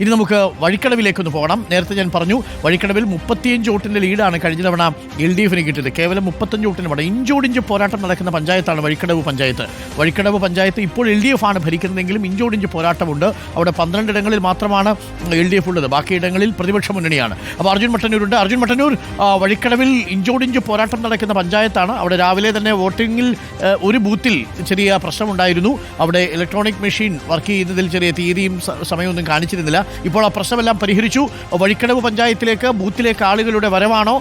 ഇനി നമുക്ക് വഴിക്കടവിലേക്കൊന്ന് പോകണം. നേരത്തെ ഞാൻ പറഞ്ഞു വഴിക്കടവിൽ മുപ്പത്തിയഞ്ച് വോട്ടിന്റെ ലീഡാണ് കഴിഞ്ഞ തവണ എൽ ഡി എഫിന് കിട്ടിയത്. കേവലം മുപ്പത്തഞ്ച് വോട്ടിന് വേണം. ഇഞ്ചോടിഞ്ച് പോരാട്ടം നടക്കുന്ന പഞ്ചായത്താണ് വഴിക്കടവ് പഞ്ചായത്ത്. വഴിക്കടവ് പഞ്ചായത്ത് ഇപ്പോൾ എൽ ഡി എഫ് ആണ് ഭരിക്കുന്നതെങ്കിലും ഇഞ്ചോടിഞ്ച് പോരാട്ടമുണ്ട്. അവിടെ പന്ത്രണ്ട് ഇടങ്ങളിൽ മാത്രമാണ് എൽ ഡി എഫ് ഉള്ളത്. ബാക്കി ഇടങ്ങളിൽ പ്രതിപക്ഷ മുന്നണിയാണ്. അപ്പോൾ അർജുൻ മട്ടന്നൂരുണ്ട്. അർജുൻ മട്ടന്നൂർ വഴിക്കടവിൽ ഇഞ്ചോടിഞ്ച് പോരാട്ടം നടക്കുന്ന പഞ്ചായത്താണ്. അവിടെ രാവിലെ തന്നെ വോട്ടിങ്ങിൽ ഒരു ബൂത്തിൽ ചെറിയ പ്രശ്നമുണ്ടായിരുന്നു. അവിടെ ഇലക്ട്രോണിക് മെഷീൻ വർക്ക് ചെയ്യുന്നതിൽ ചെറിയ തീയതിയും സമയമൊന്നും കാണിച്ചിരുന്നില്ല. ഇപ്പോൾ ആ പ്രശ്നമെല്ലാം പരിഹരിച്ചു. വഴിക്കടവ് പഞ്ചായത്തിലേക്ക് ബൂത്തിലേക്ക് ആളുകളുടെ വരവാണോ?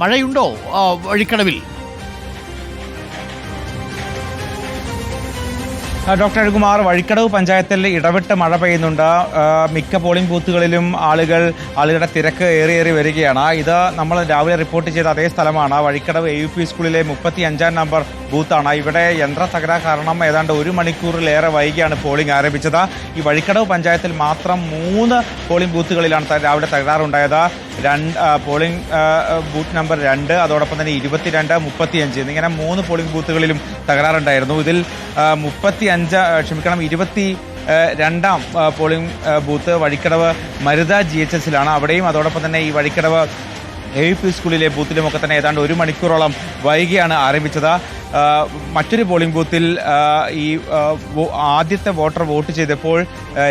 മഴയുണ്ടോ? വഴിക്കടവിൽ? ഡോക്ടർ അഴുകുമാർ വഴിക്കടവ് പഞ്ചായത്തിൽ ഇടവിട്ട് മഴ പെയ്യുന്നുണ്ട്. മിക്ക പോളിംഗ് ബൂത്തുകളിലും ആളുകൾ ആളുകളുടെ തിരക്ക് ഏറിയേറി വരികയാണ്. ഇത് നമ്മൾ രാവിലെ റിപ്പോർട്ട് ചെയ്ത അതേ സ്ഥലമാണ്. വഴിക്കടവ് എ സ്കൂളിലെ മുപ്പത്തി അഞ്ചാം നമ്പർ ബൂത്താണ്. ഇവിടെ യന്ത്ര തകരാർ കാരണം ഏതാണ്ട് ഒരു മണിക്കൂറിലേറെ വൈകിയാണ് പോളിംഗ് ആരംഭിച്ചത്. ഈ വഴിക്കടവ് പഞ്ചായത്തിൽ മാത്രം മൂന്ന് പോളിംഗ് ബൂത്തുകളിലാണ് രാവിലെ തകരാറുണ്ടായത്. രണ്ട് പോളിംഗ് ബൂത്ത് നമ്പർ രണ്ട് അതോടൊപ്പം തന്നെ ഇരുപത്തിരണ്ട് മുപ്പത്തിയഞ്ച് എന്നിങ്ങനെ മൂന്ന് പോളിംഗ് ബൂത്തുകളിലും തകരാറുണ്ടായിരുന്നു. ഇതിൽ ആ, മുപ്പത്തി അഞ്ച് ക്ഷമിക്കണം ഇരുപത്തി രണ്ടാം polling booth Vazhikkadavu Marutha G H എസിലാണ്. അവിടെയും അതോടൊപ്പം തന്നെ ഈ വഴിക്കടവ് എ പി സ്കൂളിലെ ബൂത്തിലുമൊക്കെ തന്നെ ഏതാണ്ട് ഒരു മണിക്കൂറോളം വൈകിയാണ് ആരംഭിച്ചത്. മറ്റൊരു പോളിംഗ് ബൂത്തിൽ ഈ ആദ്യത്തെ വോട്ടർ വോട്ട് ചെയ്തപ്പോൾ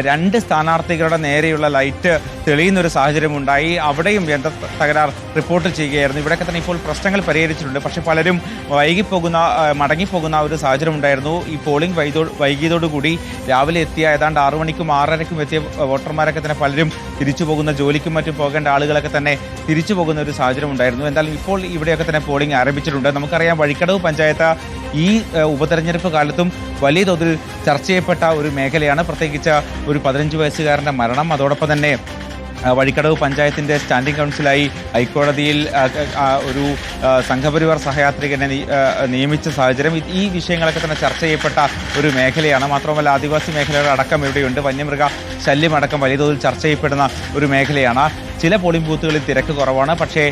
രണ്ട് സ്ഥാനാർത്ഥികളുടെ നേരെയുള്ള ലൈറ്റ് തെളിയുന്ന ഒരു സാഹചര്യം ഉണ്ടായി അവിടെയും യന്ത്ര തകരാർ റിപ്പോർട്ട് ചെയ്യുകയായിരുന്നു. ഇവിടെയൊക്കെ തന്നെ ഇപ്പോൾ പ്രശ്നങ്ങൾ പരിഹരിച്ചിട്ടുണ്ട്. പക്ഷേ പലരും വൈകിപ്പോകുന്ന മടങ്ങിപ്പോകുന്ന ഒരു സാഹചര്യം ഉണ്ടായിരുന്നു ഈ പോളിംഗ് വൈകോ വൈകിയതോടുകൂടി രാവിലെ എത്തിയ ഏതാണ്ട് ആറു മണിക്കും ആറരയ്ക്കും എത്തിയ വോട്ടർമാരൊക്കെ തന്നെ പലരും തിരിച്ചു പോകുന്ന ജോലിക്കും മറ്റും പോകേണ്ട ആളുകളൊക്കെ തന്നെ തിരിച്ചു പോകുന്ന ഒരു സാഹചര്യം ഉണ്ടായിരുന്നു എന്തായാലും ഇപ്പോൾ ഇവിടെയൊക്കെ തന്നെ പോളിംഗ് ആരംഭിച്ചിട്ടുണ്ട്. നമുക്കറിയാം വഴിക്കടവ് പഞ്ചായത്ത് ഈ ഉപതെരഞ്ഞെടുപ്പ് കാലത്തും വലിയ തോതിൽ ചർച്ച ചെയ്യപ്പെട്ട ഒരു മേഖലയാണ്. പ്രത്യേകിച്ച് ഒരു പതിനഞ്ച് വയസ്സുകാരന്റെ മരണം. അതോടൊപ്പം തന്നെ വഴിക്കടവ് പഞ്ചായത്തിന്റെ സ്റ്റാൻഡിംഗ് കൗൺസിലായി ഹൈക്കോടതിയിൽ ഒരു സംഘപരിവാർ സഹയാത്രികനെ നിയമിച്ച സാഹചര്യം. ഈ വിഷയങ്ങളൊക്കെ തന്നെ ചർച്ച ചെയ്യപ്പെട്ട ഒരു മേഖലയാണ്. മാത്രമല്ല ആദിവാസി മേഖലയുടെ അടക്കം ഇവിടെയുണ്ട്. വന്യമൃഗ ശല്യമടക്കം വലിയ തോതിൽ ചർച്ച ചെയ്യപ്പെടുന്ന ഒരു മേഖലയാണ്. ചില പോളിംഗ് ബൂത്തുകളിൽ തിരക്ക് കുറവാണ്. പക്ഷേ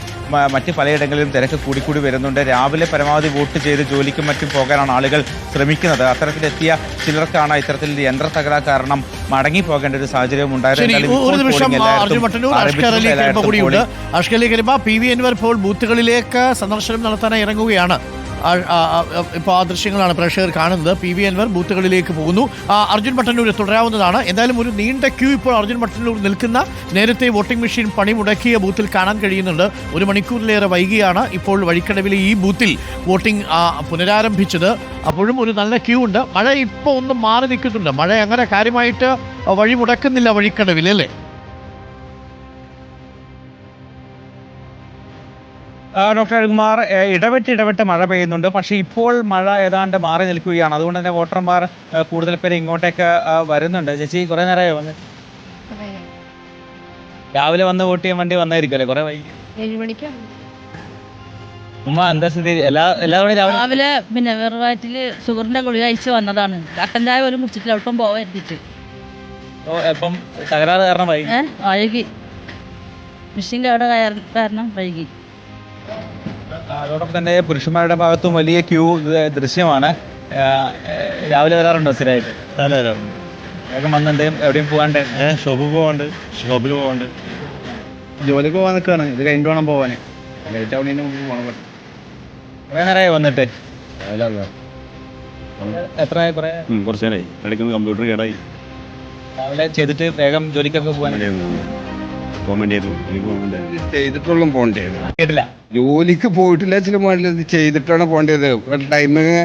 മറ്റ് പലയിടങ്ങളിലും തിരക്ക് കൂടിക്കൂടി വരുന്നുണ്ട്. രാവിലെ പരമാവധി വോട്ട് ചെയ്ത് ജോലിക്കും മറ്റും പോകാനാണ് ആളുകൾ ശ്രമിക്കുന്നത്. അത്തരത്തിലെത്തിയ ചിലർക്കാണ് ഇത്തരത്തിൽ യന്ത്ര തകരാർ കാരണം മടങ്ങി പോകേണ്ട ഒരു സാഹചര്യം അഷ്കർ പി വി അൻവർ ഇപ്പോൾ ബൂത്തുകളിലേക്ക് സന്ദർശനം നടത്താനായി ഇറങ്ങുകയാണ്. ഇപ്പോൾ ആ ദൃശ്യങ്ങളാണ് പ്രേക്ഷകർ കാണുന്നത്. പി വി അൻവർ ബൂത്തുകളിലേക്ക് പോകുന്നു. അർജുൻ മട്ടന്നൂർ തുടരാവുന്നതാണ്. എന്തായാലും ഒരു നീണ്ട ക്യൂ ഇപ്പോൾ അർജുൻ മട്ടന്നൂർ നിൽക്കുന്ന നേരത്തെ വോട്ടിംഗ് മെഷീൻ പണി മുടക്കിയ ബൂത്തിൽ കാണാൻ കഴിയുന്നുണ്ട്. ഒരു മണിക്കൂറിലേറെ വൈകിയാണ് ഇപ്പോൾ വഴിക്കടവിലെ ഈ ബൂത്തിൽ വോട്ടിംഗ് പുനരാരംഭിച്ചത്. അപ്പോഴും ഒരു നല്ല ക്യൂ ഉണ്ട്. മഴ ഇപ്പോൾ ഒന്ന് മാറി നിൽക്കുന്നുണ്ട്. മഴ അങ്ങനെ കാര്യമായിട്ട് വഴി മുടക്കുന്നില്ല വഴിക്കടവിൽ അല്ലേ? ഡോക്ടർ അരുകുമാർ ഇടവിട്ട് ഇടവിട്ട് മഴ പെയ്യുന്നുണ്ട്. പക്ഷേ ഇപ്പോൾ മഴ ഏതാണ്ട് മാറി നിൽക്കുകയാണ്. അതുകൊണ്ട് തന്നെ വോട്ടർമാർ കൂടുതൽ പേര് ഇങ്ങോട്ടേക്ക് വരുന്നുണ്ട്. ചേച്ചി കുറെ നേരമായി വന്ന്? രാവിലെ വന്ന് വോട്ട് ചെയ്യാൻ വേണ്ടി വന്നായിരിക്കും അല്ലേ കുറെ വൈകി. ഉമ്മ എന്താ സ്ഥിതി? എല്ലാ രാവിലെ പിന്നെ വെറുവാറ്റിൽ ഷുഗറിന്റെ ഗുളിക അയച്ച് വന്നതാണ്. കട്ടൻ ചായ പോലും കുടിച്ചിട്ടില്ല. ഒട്ടും ഇപ്പം തകരാറ് കാരണം വൈകി. വൈകി. മെഷീന്റെ അവിടെ കയറി- കാരണം വൈകി. അതോടൊപ്പം തന്നെ പുരുഷന്മാരുടെ ഭാഗത്തും വലിയ ക്യൂ ദൃശ്യമാണ്. രാവിലെ വരാറുണ്ടോ സ്ഥിരമായിട്ട്? വേഗം വന്നിട്ട് എവിടെയും പോകാണ്ട് ഷോപ്പിൽ പോകാണ്ട് ഷോപ്പിൽ പോകാണ്ട് ജോലിക്ക് പോകാൻ നിൽക്കുകയാണ് ഇത് കഴിഞ്ഞിട്ട് വേണം പോവാൻ ലേറ്റ് ആവുന്നതിന് മുമ്പ് പോകണം കുറെ നേരമായി വന്നിട്ട്. എത്ര കുറേ? കുറച്ച് നേരമായി. ഇടയ്ക്ക് കമ്പ്യൂട്ടർ കേടായി. രാവിലെ ചെയ്തിട്ട് വേഗം ജോലിക്കൊക്കെ പോകാൻ വേണ്ടി ചെയ്തിട്ടുള്ള പോകേണ്ടത് ജോലിക്ക് പോയിട്ടില്ല ചില ഇത് ചെയ്തിട്ടാണ് പോകേണ്ടത് ടൈമിങ്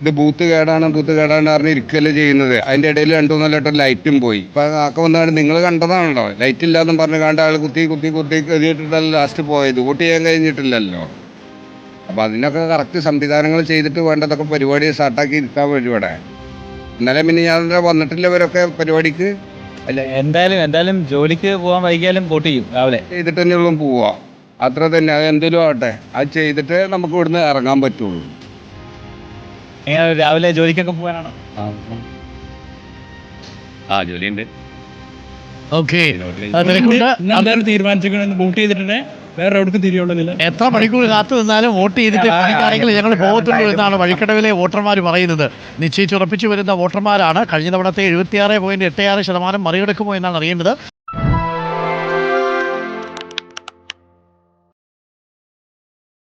ഇത് ബൂത്ത് കേടാണ് ബൂത്ത് കേടാണ് പറഞ്ഞ് ഇരിക്കല്ലേ ചെയ്യുന്നത്. അതിന്റെ ഇടയിൽ രണ്ടു മൂന്നല്ല വട്ടം ലൈറ്റും പോയി. ഇപ്പൊ ആക്ക വന്നാണ് നിങ്ങൾ കണ്ടതാണല്ലോ. ലൈറ്റ് ഇല്ലാന്നും പറഞ്ഞ് കണ്ട ആൾ കുത്തി കുത്തി കുത്തി എഴുതിയിട്ടല്ല ലാസ്റ്റ് പോയത്. വോട്ട് ചെയ്യാൻ കഴിഞ്ഞിട്ടില്ലല്ലോ. അപ്പൊ അതിനൊക്കെ കറക്റ്റ് സംവിധാനങ്ങൾ ചെയ്തിട്ട് വേണ്ടതൊക്കെ പരിപാടി സ്റ്റാർട്ടാക്കി ഇരുത്താൻ വേണ്ടി ഇവിടെ. ഇന്നലെ പിന്നെ ഞാൻ വന്നിട്ടില്ലവരൊക്കെ പരിപാടിക്ക്. അല്ല എന്തായാലും എന്തായാലും ജോലിക്ക് പോകാൻ വൈകിയാലും വോട്ട് ചെയ്യും രാവിലെ. ചെയ്തിട്ട് തന്നെയുള്ള പോവാ. അത്ര തന്നെ അത് എന്തെങ്കിലും ആവട്ടെ. അത് ചെയ്തിട്ട് നമുക്ക് ഇവിടുന്ന് ഇറങ്ങാൻ പറ്റുള്ളൂ. എങ്ങനെ രാവിലെ ജോലിക്കൊക്കെ പോകാനാണോ? ആ ജോലിയുണ്ട്. ഓക്കെ. തീരുമാനിച്ചിട്ടുണ്ട് വോട്ട് ചെയ്തിട്ടുണ്ടെ? വേറെ എവിടേക്കും തിരിയുള്ളതില്ല എത്ര മണിക്കൂർ കാത്തു നിന്നാലും വോട്ട് ചെയ്തിട്ട് പണിക്കാരെങ്കിലും ഞങ്ങൾ പോകത്തുള്ളൂ എന്നാണ് വഴിക്കടവിലെ വോട്ടർമാർ പറയുന്നത്. നിശ്ചയിച്ചുറപ്പിച്ചു വരുന്ന വോട്ടർമാരാണ് കഴിഞ്ഞ തവണത്തെ എഴുപത്തിയാറ് പോയിന്റ് എട്ട് ആറ് ശതമാനം മറികടക്കുമോ എന്നാണ് അറിയേണ്ടത്.